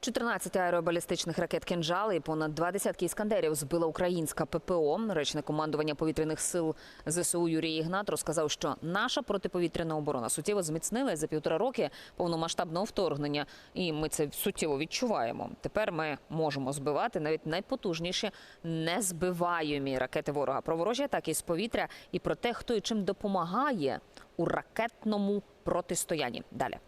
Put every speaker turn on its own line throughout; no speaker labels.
14 аеробалістичних ракет «Кинжал» і понад два десятки іскандерів збила українська ППО. Речник командування повітряних сил ЗСУ Юрій Ігнат розказав, що наша протиповітряна оборона суттєво зміцнилась за півтора роки повномасштабного вторгнення, і ми це суттєво відчуваємо. Тепер ми можемо збивати навіть найпотужніші незбиваємі ракети ворога. Про ворожі атаки з повітря і про те, хто і чим допомагає у ракетному протистоянні. Далі.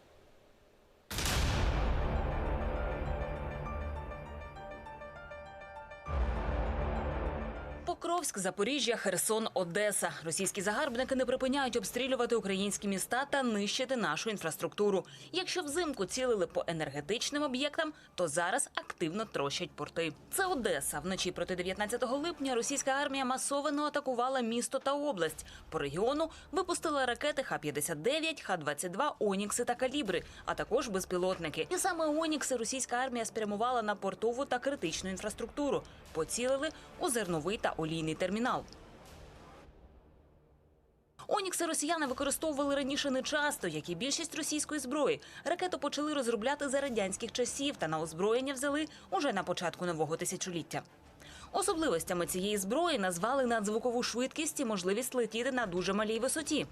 Покровськ, Запоріжжя, Херсон, Одеса. Російські загарбники не припиняють обстрілювати українські міста та нищити нашу інфраструктуру. Якщо взимку цілили по енергетичним об'єктам, то зараз активно трощать порти. Це Одеса. Вночі проти 19 липня російська армія масово атакувала місто та область. По регіону випустила ракети Х-59, Х-22, Онікси та Калібри, а також безпілотники. І саме Онікси російська армія спрямувала на портову та критичну інфраструктуру. Поцілили у зерновий та олійний термінал. Онікси росіяни використовували раніше не часто, як і більшість російської зброї. Ракету почали розробляти за радянських часів та на озброєння взяли уже на початку нового тисячоліття. Особливостями цієї зброї назвали надзвукову швидкість і можливість летіти на дуже малій висоті.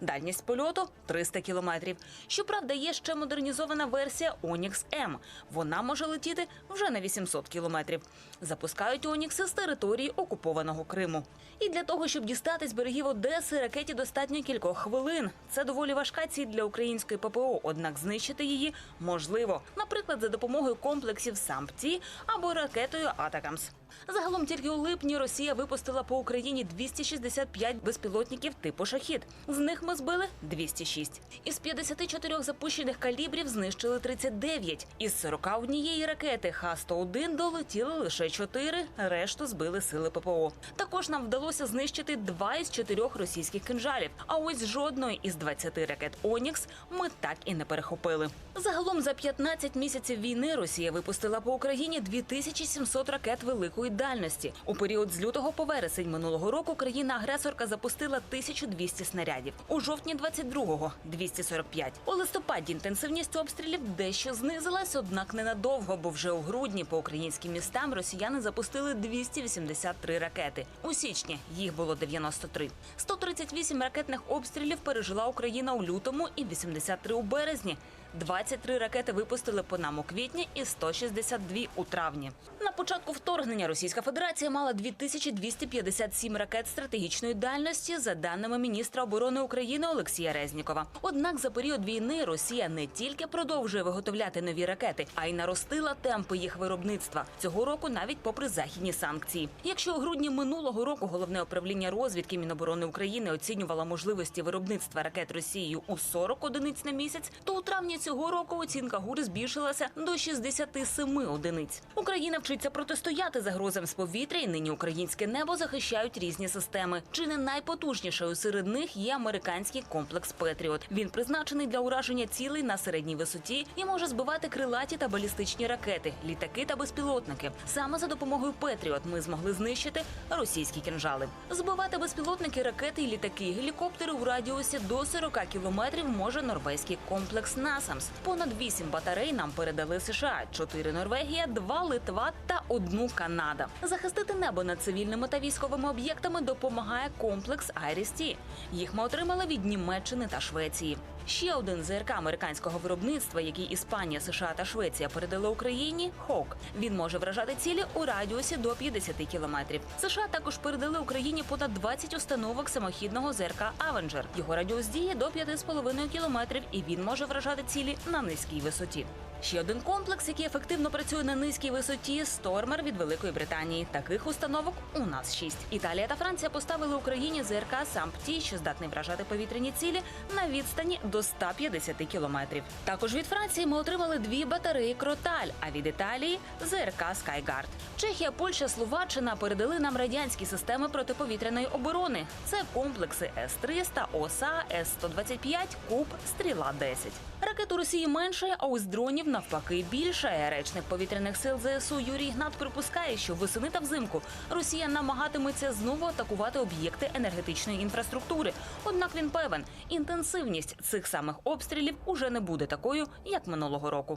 Дальність польоту 300 кілометрів. Щоправда, є ще модернізована версія Онікс М. Вона може летіти вже на 800 кілометрів. Запускають Онікси з території окупованого Криму. І для того, щоб дістатись берегів Одеси, ракеті достатньо кількох хвилин. Це доволі важка ціль для української ППО, однак знищити її можливо, наприклад, за допомогою комплексів САМПТІ або ракетою Атакамс. Загалом тільки у липні Росія випустила по Україні 265 безпілотників типу шахід. З них ми збили 206. Із 54 запущених калібрів знищили 39. Із 41 ракети Х-101 долетіли лише 4, решту збили сили ППО. Також нам вдалося знищити два із чотирьох російських кинжалів. А ось жодної із 20 ракет Онікс ми так і не перехопили. Загалом за 15 місяців війни Росія випустила по Україні 2700 ракет великої дальності. У період з лютого по вересень минулого року країна-агресорка запустила 1200 снарядів. У жовтні 22-го – 245. У листопаді інтенсивність обстрілів дещо знизилась, однак ненадовго, бо вже у грудні по українським містам росіяни запустили 283 ракети. У січні їх було 93. 138 ракетних обстрілів пережила Україна у лютому і 83 у березні. 23 ракети випустили по нам у квітні і 162 у травні. На початку вторгнення Російська Федерація мала 2257 ракет стратегічної дальності, за даними міністра оборони України Олексія Резнікова. Однак за період війни Росія не тільки продовжує виготовляти нові ракети, а й наростила темпи їх виробництва цього року, навіть попри західні санкції. Якщо у грудні минулого року головне управління розвідки Міноборони України оцінювало можливості виробництва ракет Росією у 40 одиниць на місяць, то у травні цього року оцінка ГУР збільшилася до 67 одиниць. Україна вчиться протистояти загрозам з повітря, і нині українське небо захищають різні системи. Чи не найпотужнішою серед них є американський комплекс Петріот. Він призначений для ураження цілей на середній висоті і може збивати крилаті та балістичні ракети, літаки та безпілотники. Саме за допомогою Петріот ми змогли знищити російські кінжали. Збивати безпілотники, ракети і літаки, гелікоптери у радіусі до 40 кілометрів може норвезький комплекс Насамс. Понад вісім батарей нам передали США, чотири Норвегія, 2 Литва та одну Канада. Захистити небо над цивільними та військовими об'єктами допомагає комплекс IRIS-T. Їх ми отримали від Німеччини та Швеції. Ще один ЗРК американського виробництва, який Іспанія, США та Швеція передали Україні Хок. Він може вражати цілі у радіусі до 50 кілометрів. США також передали Україні понад 20 установок самохідного ЗРК Авенджер. Його радіус дії до 5,5 кілометрів, і він може вражати цілі на низькій висоті. Ще один комплекс, який ефективно працює на низькій висоті Стормер від Великої Британії. Таких установок у нас шість. Італія та Франція поставили Україні ЗРК «Сампті», що здатний вражати повітряні цілі на відстані до 150 кілометрів. Також від Франції ми отримали дві батареї Кроталь, а від Італії ЗРК Скайгард. Чехія, Польща, Словаччина передали нам радянські системи протиповітряної оборони. Це комплекси С-300, ОСА, С-125, Куб, Стріла 10. Ракет у Росії менше, а ось дронів навпаки більше. Речник повітряних сил ЗСУ Юрій Гнат припускає, що восени та взимку Росія намагатиметься знову атакувати об'єкти енергетичної інфраструктури. Однак він певен, інтенсивність цих самих обстрілів уже не буде такою, як минулого року.